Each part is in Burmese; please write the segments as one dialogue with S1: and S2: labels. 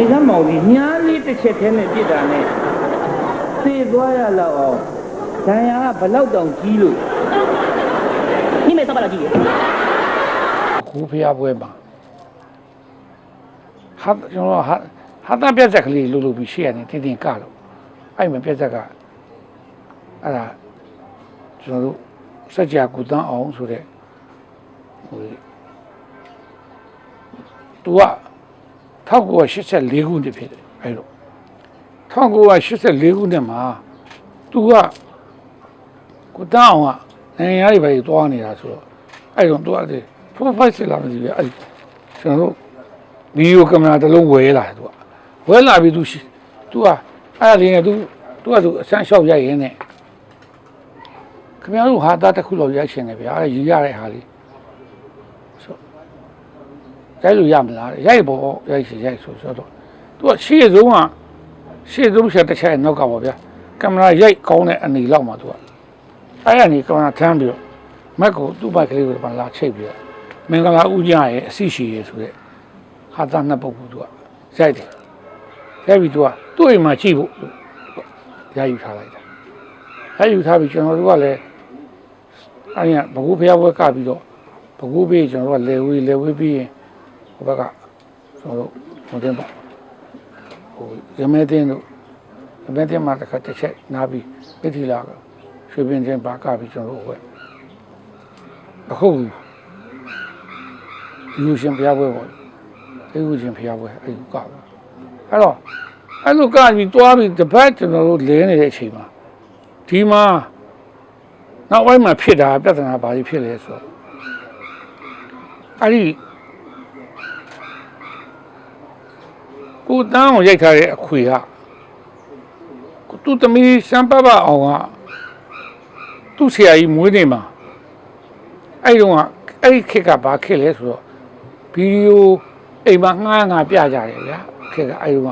S1: ဒီကမောင်ကြီးညာလေးတစ်ချက်တည်းနဲ့ပြစ်တာနဲ့သေသွားရလောက်အောင်ဒဏ်ရာကဘလောက်တောင်ကြီးလို့
S2: နိမေသဘာလာကြီး
S3: ရခုဖျားပွဲမှာဟာကျွန်တော်ဟာဟာတန်ပြက်ဆက်ကလေးလှုပ်လှုပ်ပြီးရှေ့ကနေတင်းတင်းကလို့အဲ့မှာပြက်ဆက်ကအဲ့ဒါကျွန်တော်တို့စัจ जा ကုတန်းအောင်ဆိုတဲ့ဟိုသူက 1984ခုနှစ်ဖြစ်တယ်အဲ့တော့1984ခုနှစ်မှာသူကကုတန်းအောင်ကနိုင်ငံရေးပဲတွားနေတာဆိုတော့အဲ့တော့သူကလေ profile ဆက်လာမသိဘူးအဲ့ကျွန်တော်တို့ဗီဒီယိုကင်မရာတစ်လုံးဝယ်လာတယ်သူကဝယ်လာပြီးသူရှိသူကအဲ့ဒါလေးနဲ့သူသူကသူအဆန်းလျှောက်ရိုက်ရင်းနဲ့ခင်ဗျားတို့ဟာသားတစ်ခုလောက်ရိုက်ရှင်တယ်ဗျာအဲ့ယူရတဲ့ဟာလေးဆို ရိုက်လို့ရမလားရိုက်ပေါ့ရိုက်ရှင်ရိုက်ဆိုဆိုတော့သူကရှေ့ဆုံးကရှေ့ဆုံးဆက်တစ်ချက်နောက်ကပါဗျာကင်မရာရိုက်ကောင်းတဲ့အနေလောက်မှာသူကအဲ့ရနေကင်မရာထမ်းပြီးတော့မက်ကိုသူ့ဘက်ကလေးကိုပါလာချိတ်ပြီးတော့မင်္ဂလာဦးကြရဲ့အစီရှိရဲ့ဆိုတဲ့ဟာသားနှစ်ပုဒ်ကသူကရိုက်တယ်ရိုက်ပြီးသူကသူ့အိမ်မှာကြည့်ဖို့ရယူထားလိုက်တာရယူထားပြီးကျွန်တော်တို့ကလည်းအဲ့ဒီဘကူဖျားပွဲကပြီးတော့ဘကူပေးကျွန်တော်တို့ကလေဝေးလေဝေးပြီးရင်ဟို ဘက်ကကျွန်တော်တို့ဟိုတင်ပေါ့ဟိုရမဲတင်တို့ရမဲတင်မှာတစ်ခါတစ်ချက်နားပြီးပြစ်ထီလာကရွှေပင်ချင်းပါကပြီးကျွန်တော်တို့ဟိုအခုဒီလိုရှင်ဖျားပွဲပေါ့ဒီလိုရှင်ဖျားပွဲအဲ့ဒီကအဲ့တော့အဲ့လိုကပြီးတွားပြီးတပတ်ကျွန်တော်တို့လဲနေတဲ့အချိန်မှာဒီမှာနောက်ပိုင်းမှာဖြစ်တာပြဿနာဘာကြီးဖြစ်လဲဆိုတော့အဲ့ဒီ ကိုတန်းကိုရိုက်ထားတဲ့အခွေကကိုသူ့သမီးစံပပအောင်ကသူ့ဆရာကြီးမွေးနေမှာအဲ့တုန်းကအဲ့ဒီခေတ်ကဘာခေတ်လဲဆိုတော့ဗီဒီယိုအိမ်မှာငှားငါပြကြတယ်ဗျာခေတ်ကအဲ့တုန်းက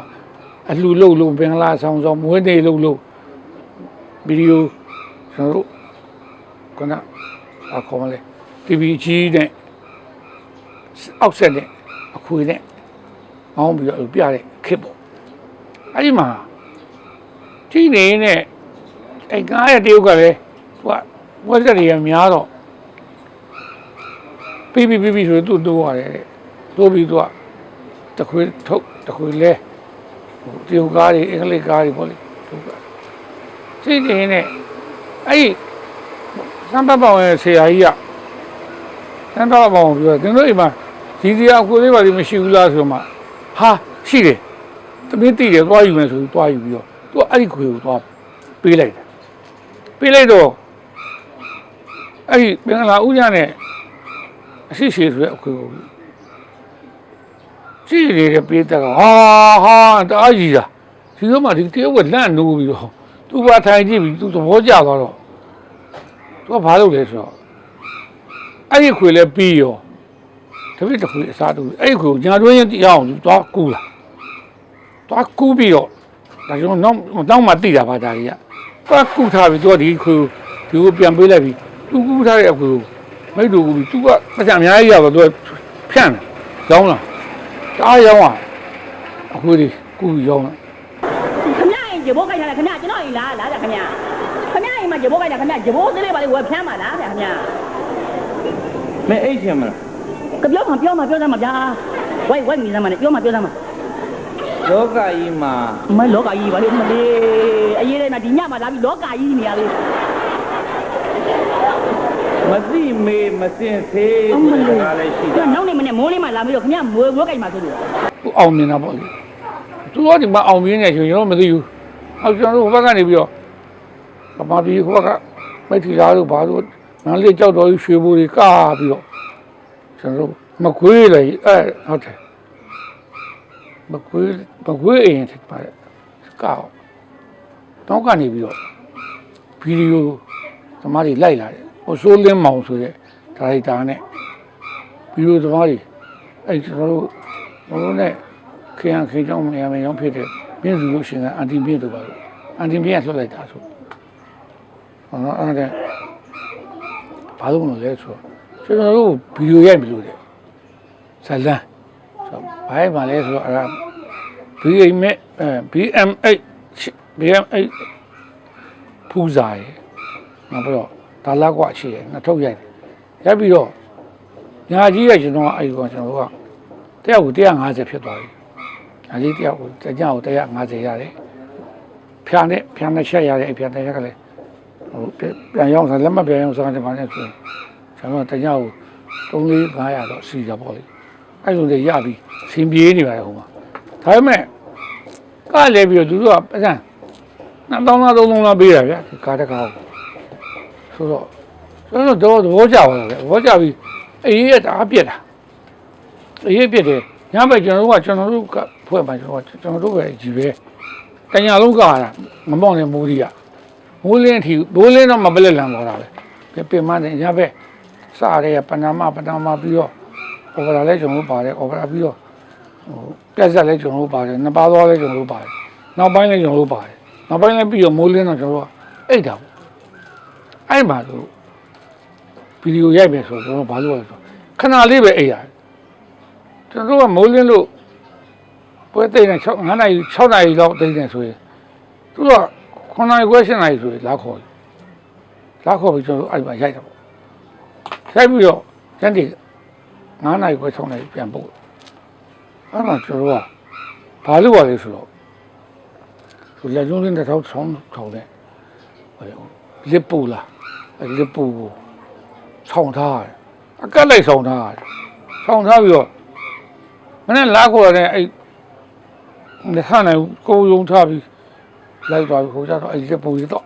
S3: အလှလုံးလုံးဘင်္ဂလားဆောင်ဆောင်မွေးနေလုံးလုံးဗီဒီယိုကျွန်တော်တို့ကနအခေါ်မလဲ TV ကြီးနဲ့အောက်ဆက်နဲ့အခွေနဲ့မောင်းပြီးတော့ပြတဲ့ ခေတ်ပေါ့အဲ့ဒီမှာကြီးနေနဲ့အဲ့ကားရဲ့တရုတ်ကလည်းသူကဝက်ဆက်တွေရများတော့ပြီးပြီးပြီးပြီးဆိုသူ့တိုးရတယ်တဲ့တိုးပြီးသူကတခွေထုတ်တခွေလဲဟိုတရုတ်ကားတွေအင်္ဂလိပ်ကားတွေပေါ့လေထုတ်ကကြီးနေနဲ့အဲ့ဒီစံပတ်ပောင်ရဲ့ဆရာကြီးကစံပတ်ပောင်ကိုပြောတယ်ကျွန်တော်အိမ်မှာဒီစီအကိုလေးပါလိမရှိဘူးလားဆိုမှဟာရှိတယ် တမင်းတည်တယ်သွားယူမယ်ဆိုပြီးသွားယူပြီးတော့သူကအဲ့ဒီခွေကိုသွားပေးလိုက်တယ်ပေးလိုက်တော့အဲ့ဒီဘင်္ဂလားဥညနဲ့အရှိရှိဆိုတဲ့အခွေကိုကြည့်ရတဲ့ပေးတဲ့ကဟာဟာတအားကြီးတာဒီတော့မှဒီတရုတ်ကလန့်နိုးပြီးတော့သူ့ဘာထိုင်ကြည့်ပြီးသူသဘောကျသွားတော့သူကဘာလုပ်လဲဆိုတော့အဲ့ဒီခွေလဲပြီးရောတပိတ်တစ်ခွေအစားတူအဲ့ဒီခွေကိုညာတွင်းရအောင်သူသွားကူးလာ သွားကူးပြီးတော့ဒါကျွန်တော်နောက်နောက်မှတိတာပါဒါကြီးကသွားကူးထားပြီးသူကဒီခွေကိုဒီကိုပြန်ပေးလိုက်ပြီးသူကူးထားတဲ့အခွေကိုမိတ်တူကူးပြီးသူကပတ်စံအများကြီးရတော့သူကဖြန့်တယ်ရောင်းလာတအားရောင်းอ่ะအခွေတွေကူးပြီးရောင်းလာ
S2: ခမရရင်ဂျဘိုးခိုက်ထားတယ်ခမရကျွန်တော်အိမ်လားလားဗျခမရခမရအိမ်မှာဂျဘိုးခိုက်တာခမရဂျဘိုးသေးလေးပါလေးဝယ်ဖျမ်းပါလားဗျခမရ
S1: မင်းအိတ်ချင်မလား
S2: ကပြောမှာပြောမှာပြောစမ်းမှာဗျာဝိုက်ဝိုက်မိစမ်းမှာနဲ့ပြောမှာပြောစမ်းမှာ
S1: လောကကြီးမှာ
S2: မလောကကြီးပါလေမလေးအရေးလေးနဲ့ဒီညမှာလာပြီးလောကကြီးနေရလေ
S1: မသိမေမစင်သေး
S2: အမလေး
S1: ဒါလည်းရှိ
S2: သူ
S1: တာ
S2: နောက်နေမနဲ့မိုးလေးမှလာပြီးတော့ခမရမွေးဝဲကြိုက်မှာဆိုလို့
S3: သူအောင်မြင်တာပေါ့လေသူကဒီမှာအောင်မြင်နေရှင်ကျွန်တော်မသိဘူးအောက်ကျွန်တော်တို့ဘက်ကနေပြီးတော့ဗမာပြည်ဘက်ကမိထီလာတို့ဘာလို့နန်းလေးကြောက်တော်ကြီးရွှေဘူတွေကားပြီးတော့ကျွန်တော်တို့မကွေးလေအဲဟုတ်တယ် မကွေးမကွေးအိမ်ထပါတယ်ကားတော့ကနေပြီးတော့ဗီဒီယိုသမားတွေလိုက်လာတယ်ဟိုဆိုးလင်းမောင်ဆိုတဲ့ဒါရိုက်တာနဲ့ဗီဒီယိုသမားတွေအဲကျွန်တော်တို့ဘုံလုံးနဲ့ခေယံခေကြောင်းနေရာမရောဖြစ်တဲ့မြင့်စုလို့ရှင်ကအန်တီမြင့်တို့ပါလို့အန်တီမြင့်ကလွှတ်လိုက်တာဆိုဟောနော်အဲ့ဒါဘာလို့မလို့လဲဆိုတော့ကျွန်တော်တို့ဗီဒီယိုရိုက်ပြီလို့တဲ့ဇလန်း ဆိုတော့ဘာမှမလဲဆိုတော့အဲ့ဒါ BM အဲ BM8 BM8 ဖူးစာရယ်နောက်ပြီးတော့ဒါလက်ကွာရှိရယ်နှစ်ထုပ်ရိုက်တယ်ရိုက်ပြီးတော့ညာကြီးရဲ့ကျွန်တော်ကအဲ့ဒီကကျွန်တော်တို့ကတယောက်ကို150ဖြစ်သွားပြီညာကြီးတယောက်ကိုတကြကို150ရတယ်ဖြာနဲ့ဖြာနဲ့ချက်ရတယ်အဲ့ဖြာနဲ့ချက်ကလည်းဟိုပြန်ရောက်စားလက်မပြန်ရောက်စားတယ်ဘာလဲဆိုရင်ကျွန်တော်တကြကို3 4 500တော့စီတာပေါ့လေ အဲ့လိုတွေရပြီစင်ပြေးနေပါတယ်ဟိုမှာဒါပေမဲ့ကလည်းပြီးတော့သူတို့ကပတ်စံနှစ်တောင်းလားသုံးလုံးလားပေးတာဗျာဒီကားတစ်ကားကိုဆိုတော့ကျွန်တော်တော့သဘောကျသွားတယ်သဘောကျပြီးအေးရတာအပြက်တာအေးပြက်တယ်ညဘက်ကျွန်တော်တို့ကကျွန်တော်တို့ကဖွဲ့မှာကျွန်တော်ကကျွန်တော်တို့ပဲကြီးပဲတညာလုံးကတာမမောင်းနဲ့မိုးကြီးကမိုးလင်းအထိမိုးလင်းတော့မပလက်လန်တော့တာပဲပြင်မနဲ့ညဘက်စရဲပနာမပနာမပြီးတော့ အော်ဗရာလဲကျွန်တော်တို့ပါတယ်အော်ဗရာပြီးတော့ဟိုပြက်ဆက်လဲကျွန်တော်တို့ပါတယ်နှစ်ပါးသွားလဲကျွန်တော်တို့ပါတယ်နောက်ပိုင်းလဲကျွန်တော်တို့ပါတယ်နောက်ပိုင်းလဲပြီးတော့မိုးလင်းတော့ကျွန်တော်တို့ကအိတ်တာပေါ့အဲ့မှာဆိုဗီဒီယိုရိုက်မယ်ဆိုတော့ကျွန်တော်ဘာလုပ်ရလဲဆိုခဏလေးပဲအိတ်ရတယ်ကျွန်တော်တို့ကမိုးလင်းလို့ပွဲသိနေ6 9နာရီ6နာရီလောက်သိနေဆိုရင်သူက9နာရီခွဲ7နာရီဆိုရင်လာခေါ်လာခေါ်ပြီးကျွန်တော်တို့အဲ့မှာရိုက်တာပေါ့ရိုက်ပြီးတော့ကျန်တည်း 9နာရီခွဲ6နာရီပြန်ပို့အဲ့မှာကျွန်တော်တို့ကဘာလုပ်ရလဲဆိုတော့ဆိုလက်ကျုံးလေးတစ်ထောင်ဆောင်းထောင်နဲ့ဟိုလစ်ပူလာအဲ့လစ်ပူကိုဆောင်းထားရတယ်အကက်လိုက်ဆောင်းထားရတယ်ဆောင်းထားပြီးတော့မနေ့လာခေါ်ရတဲ့အဲ့လက်ခနိုင်ကိုယုံထားပြီးလိုက်သွားပြီးခေါ်ကြတော့အဲ့လစ်ပူကြီးတော့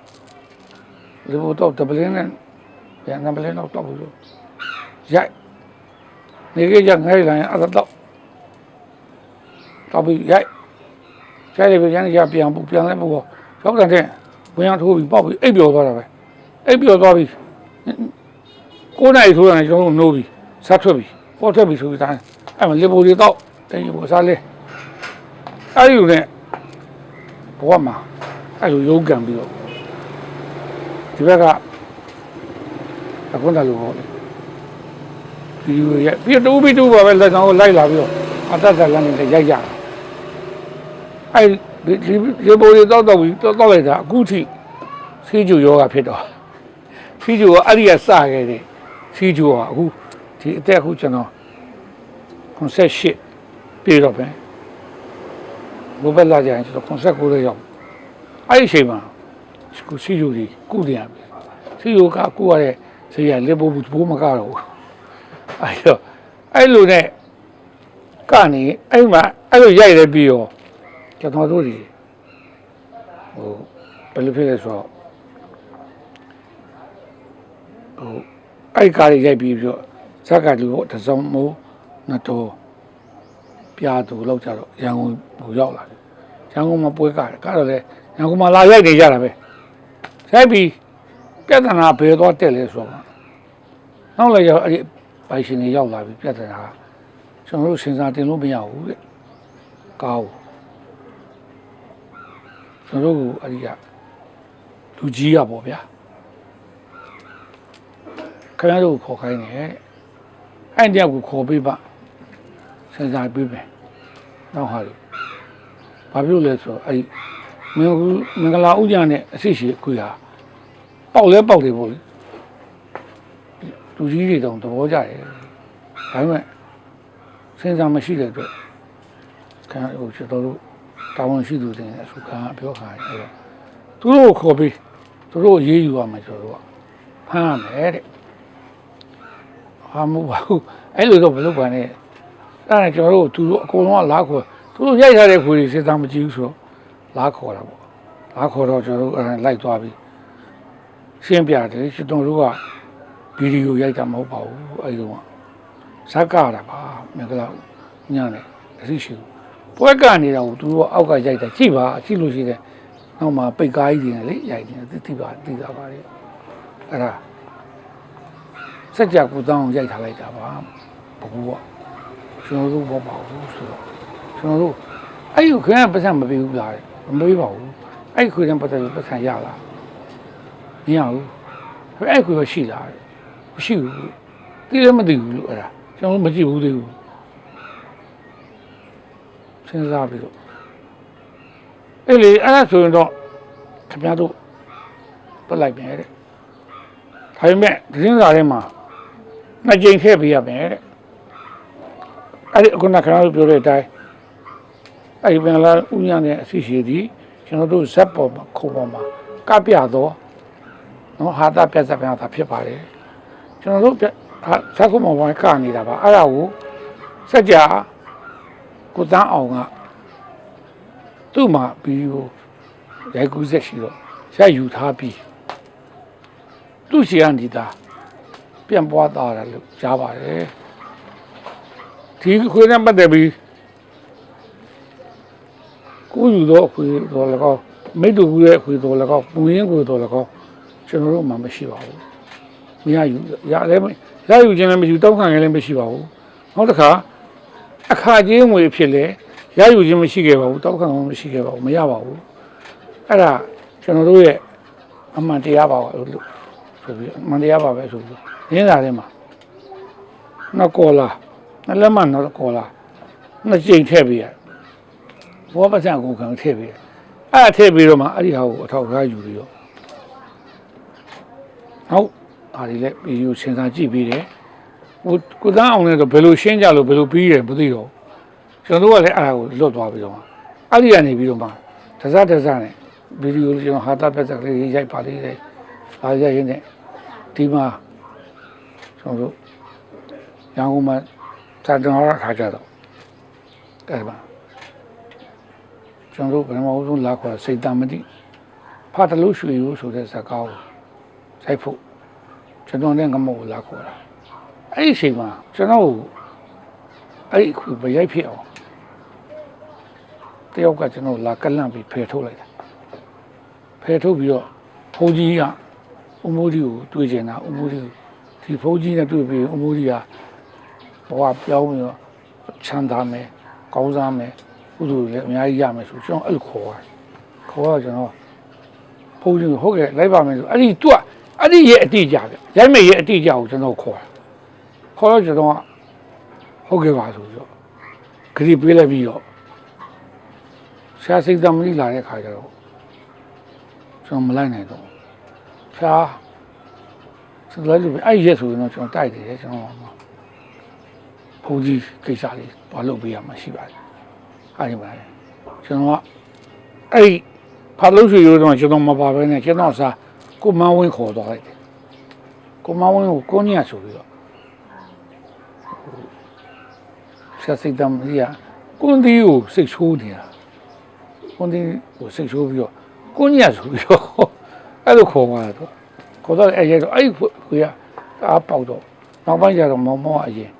S3: လစ်ပူတော့ဒပလင်းနဲ့ပြန်ဒပလင်းတော့တော့ပြီးတော့ရိုက် နေကြကြငဲလိုက်ရင်အဲ့တော့တော့ပြီးရိုက်ကျဲတယ်ပြန်ရပြန်ပူပြန်လဲပူတော့ရောက်တဲ့ဝင်အောင်ထိုးပြီးပေါက်ပြီးအိပ်ပျော်သွားတာပဲအိပ်ပျော်သွားပြီးကိုးနိုင်ထိုးရတယ်ကျွန်တော်တို့နိုးပြီးစားထွက်ပြီးပေါ်ထွက်ပြီးဆိုပြီးတိုင်းအဲ့မှာလေပူတွေတော့တင်းကြီးကိုစားလဲအဲ့ဒီလိုနဲ့ဘဝမှာအဲ့လိုရုန်းကန်ပြီးတော့ဒီဘက်ကအခုနကလိုပေါ့လေ ဒီလိုရပြီးတော့တူပြီးတူပါပဲလက်ဆောင်ကိုလိုက်လာပြီးတော့အတတ်သက်လမ်းနဲ့ရိုက်ကြတာအဲ့ဒီလေပူတွေတော့တော့ပြီးတော့တော့လိုက်တာအခုထိဆေးကြူယောဂဖြစ်တော့ဆေးကြူကအဲ့ဒီကစခဲ့တယ်ဆေးကြူကအခုဒီအသက်အခုကျွန်တော်98ပြေတော့ပဲဘိုးဘက်လာကြရင်ကျွန်တော်89လောက်ရောက်အဲ့ဒီအချိန်မှာကိုစီယူကြီးကုတယ်ရပြီစီယူကကုရတဲ့ဈေးရလက်ဘိုးဘိုးမကတော့ဘူး အဲ့တော့အဲ့လိုနဲ့ကနေအဲ့မှာအဲ့လိုရိုက်တယ်ပြီးရောကျွန်တော်တို့ဒီဟိုဘယ်လိုဖြစ်လဲဆိုတော့ဟိုအဲ့ကားတွေရိုက်ပြီးပြီးတော့ဇက်ကလူကိုတစ်စုံမိုးနှစ်တော်ပြာသူလောက်ကြတော့ရန်ကုန်ဟိုရောက်လာတယ်ရန်ကုန်မှာပွဲကားတယ်ကားတော့လေရန်ကုန်မှာလာရိုက်နေကြတာပဲရိုက်ပြီးပြဿနာဘယ်တော့တက်လဲဆိုတော့နောက်လည်းရောက်အဲ့ဒီ ပိုင်ရှင်တွေရောက်လာပြီးပြဿနာကျွန်တော်တို့စဉ်းစားတင်လို့မရဘူးတဲ့ကားကိုကျွန်တော်တို့အဲ့ဒီကလူကြီးရပေါ့ဗျာခင်ဗျားတို့ခေါ်ခိုင်းတယ်အဲ့တယောက်ကိုခေါ်ပေးပါစဉ်းစားပေးမယ်နောက်ဟာလေဘာဖြစ်လို့လဲဆိုတော့အဲ့ဒီမင်္ဂမင်္ဂလာဥညာနဲ့အရှိရှိအခွေဟာပေါက်လဲပေါက်တယ်ပေါ့လေ လူကြီးတွေတောင်သဘောကျတယ်ဒါပေမဲ့စဉ်းစားမရှိတဲ့အတွက်ခင်ဗျားတို့ကျွန်တော်တို့တာဝန်ရှိသူတွေနဲ့အဆူခံပြောခါတယ်အဲ့တော့သူတို့ကိုခေါ်ပြီးသူတို့ရေးယူရမယ်ဆိုတော့ဖမ်းရမယ်တဲ့ဟာမဟုတ်ပါဘူးအဲ့လိုတော့မလုပ်ပါနဲ့အဲ့ဒါနဲ့ကျွန်တော်တို့သူတို့အကုန်လုံးကလားခေါ်သူတို့ရိုက်ထားတဲ့ခွေတွေစဉ်းစားမကြည့်ဘူးဆိုတော့လားခေါ်တာပေါ့လားခေါ်တော့ကျွန်တော်တို့အဲ့ဒါလိုက်သွားပြီးရှင်းပြတယ်ကျွန်တော်တို့က ဗီဒီယိုရိုက်တာမဟုတ်ပါဘူးအဲ့ဒီတော့ဇက်ကတာပါမင်္ဂလာညနေအသိရှိဘူးပွဲကနေတာကိုသူတို့အောက်ကရိုက်တာကြည့်ပါကြည့်လို့ရှိတယ်နောက်မှပိတ်ကားကြီးတွေနဲ့လေရိုက်တယ်သိပါသိတာပါလေအဲ့ဒါစက်ကြကူတောင်းရိုက်ထားလိုက်တာပါဘကူကကျွန်တော်တို့ဘောပါဘူးဆိုတော့ကျွန်တော်တို့အဲ့ဒီခင်ဗျာပတ်စံမပေးဘူးလားမပေးပါဘူးအဲ့ဒီခွေတဲ့ပတ်စံပတ်စံရလားမရဘူးအဲ့ဒီခွေပဲရှိလား မရှိဘူးသိလည်းမသိဘူးလို့အဲ့ဒါကျွန်တော်မကြည့်ဘူးသေးဘူးစဉ်းစားပြီးတော့အဲ့လေအဲ့ဒါဆိုရင်တော့ခင်ဗျားတို့ပြလိုက်မယ်တဲ့ဒါပေမဲ့သတင်းစာထဲမှာနှစ်ကြိမ်ထည့်ပေးရမယ်တဲ့အဲ့ဒီအခုနခင်ဗျားတို့ပြောတဲ့အတိုင်းအဲ့ဒီဘင်္ဂလားဥညာနဲ့အစီအစီဒီကျွန်တော်တို့ဇက်ပေါ်မှာခုံပေါ်မှာကပြတော့နော်ဟာတာပြက်စက်ပြတာဖြစ်ပါတယ် ကျွန်တော်တို့ပြဟာဇက်ခုံပေါ်မှာကနေတာပါအဲ့ဒါကိုစက်ကြကိုတန်းအောင်ကသူ့မှာဗီဒီယိုရိုက်ကူးဆက်ရှိတော့ရိုက်ယူထားပြီးသူ့ရှိရနေတာပြန်ပွားသွားတယ်လို့ကြားပါတယ်ဒီခွေးနဲ့ပတ်သက်ပြီးကိုယူတော့ခွေးတော်လည်းကောင်းမိတ္တူဘူးရဲ့ခွေးတော်လည်းကောင်းပူရင်းခွေးတော်လည်းကောင်းကျွန်တော်တို့မှမရှိပါဘူး မရယူရလည်းမရယူခြင်းလည်းမရှိဘူးတောက်ခံခြင်းလည်းမရှိပါဘူးနောက်တစ်ခါအခါကြီးငွေဖြစ်လေရယူခြင်းမရှိခဲ့ပါဘူးတောက်ခံခြင်းမရှိခဲ့ပါဘူးမရပါဘူးအဲ့ဒါကျွန်တော်တို့ရဲ့အမှန်တရားပါလို့ဆိုပြီးအမှန်တရားပါပဲဆိုပြီးရင်းစာထဲမှာနောက်ကောလာနှစ်လက်မှနောက်ကောလာနှစ်ကြိမ်ထည့်ပေးရဘောပစံကိုခံထည့်ပေးရအဲ့ဒါထည့်ပြီးတော့မှအဲ့ဒီဟာကိုအထောက်အထားယူပြီးတော့ဟုတ် ဒါဒီလည်းပြီးယူစဉ်းစားကြည့်ပြီးတယ်ဟိုကိုသားအောင်လည်းတော့ဘယ်လိုရှင်းကြလို့ဘယ်လိုပြီးတယ်မသိတော့ဘူးကျွန်တော်တို့ကလည်းအဲ့ဒါကိုလွတ်သွားပြီးတော့မှအဲ့ဒီကနေပြီးတော့မှတစတစနဲ့ဗီဒီယိုလေးကျွန်တော်ဟာတာပက်ကလေးရိုက်ပါလေးတယ်။ဒါရိုက်ရင်းနဲ့ဒီမှာကျွန်တော်တို့ရန်ကုန်မှာစာတင်ဟောထားကြတော့အဲ့ဒါကျွန်တော်တို့ဘယ်မှာဦးဆုံးလာခေါ်စိတ်တမတိဖတ်တယ်လို့ရွှေရိုးဆိုတဲ့ဇာတ်ကားကိုစိုက်ဖို့ ကျွန်တော်နဲ့ငမုတ်ကိုလာခေါ်တာအဲ့ဒီအချိန်မှာကျွန်တော်ကိုအဲ့ဒီအခုဘယ်ရိုက်ဖြစ်အောင်တယောက်ကကျွန်တော်လာကလန့်ပြီးဖယ်ထုတ်လိုက်တာဖယ်ထုတ်ပြီးတော့ဖုန်းကြီးကဥမိုးကြီးကိုတွေ့ကျင်တာဥမိုးကြီးကိုဒီဖုန်းကြီးနဲ့တွေ့ပြီးဥမိုးကြီးကဘဝပြောင်းပြီးတော့ချမ်းသာမယ်ကောင်းစားမယ်ကုသိုလ်လည်းအများကြီးရမယ်ဆိုကျွန်တော်အဲ့လိုခေါ်ရတယ်ခေါ်တော့ကျွန်တော်ဖုန်းကြီးကိုဟုတ်ကဲ့လိုက်ပါမယ်ဆိုအဲ့ဒီသူက အဲ့ဒီရဲ့အတိအကျပဲရိုက်မယ်ရဲ့အတိအကျကိုကျွန်တော်ခေါ်တာခေါ်တော့ကျွန်တော်ကဟုတ်ကဲ့ပါဆိုပြီးတော့ခရီးပေးလိုက်ပြီးတော့ဆရာစိတ်သမီးလာတဲ့ခါကျတော့ကျွန်တော်မလိုက်နိုင်တော့ဆရာစလိုက်လို့ပဲအဲ့ဒီရက်ဆိုရင်တော့ကျွန်တော်တိုက်တယ်ကျွန်တော်ဖူကြီးကိစ္စလေးဘာလုပ်ပေးရမှာရှိပါတယ်အဲ့ဒီပါလေကျွန်တော်ကအဲ့ဒီဖာလို့ရှိရိုးတော့ကျွန်တော်မပါဘဲနဲ့ကျွန်တော်စား ကိုမန်းဝင်းခေါ်သွားလိုက်တယ်ကိုမန်းဝင်းကိုကိုညဆိုပြီးတော့ဆရာစိတ်သမီးကကွန်တီကိုစိတ်ဆိုးနေတာကွန်တင်းကိုစိတ်ဆိုးပြီးတော့ကိုညက်ဆိုပြီးတော့အဲ့လိုခေါ်သွားတယ်ခေါ်တော့အဲ့ရဲတော့အဲ့ခွေကအားပေါက်တော့နောက်ပိုင်းကျတော့မောင်မောင်အရင်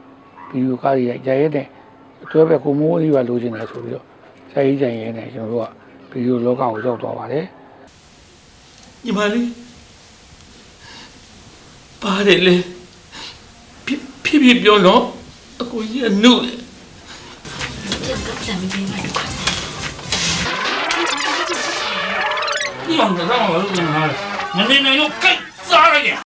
S3: ဗီဒီယိုကားကြီးရရဲတဲ့အတွဲပဲကိုမိုးလေးပါလိုချင်တယ်ဆိုပြီးတော့ဆရာကြီးကြင်ရဲနေကျွန်တော်တို့ကဗီဒီယိုလောကကိုရောက်သွားပါတယ်
S4: ညီမလေး ပါတယ်လေဖြစ်ဖြစ်ဖြစ်ပြောတော့အကိုကြီးကနှုတ်တယ်
S3: ဒီအောင်ကတော့ဘာလို့လဲမနေနိုင်လို့ကြိုက်စားလိုက်တယ်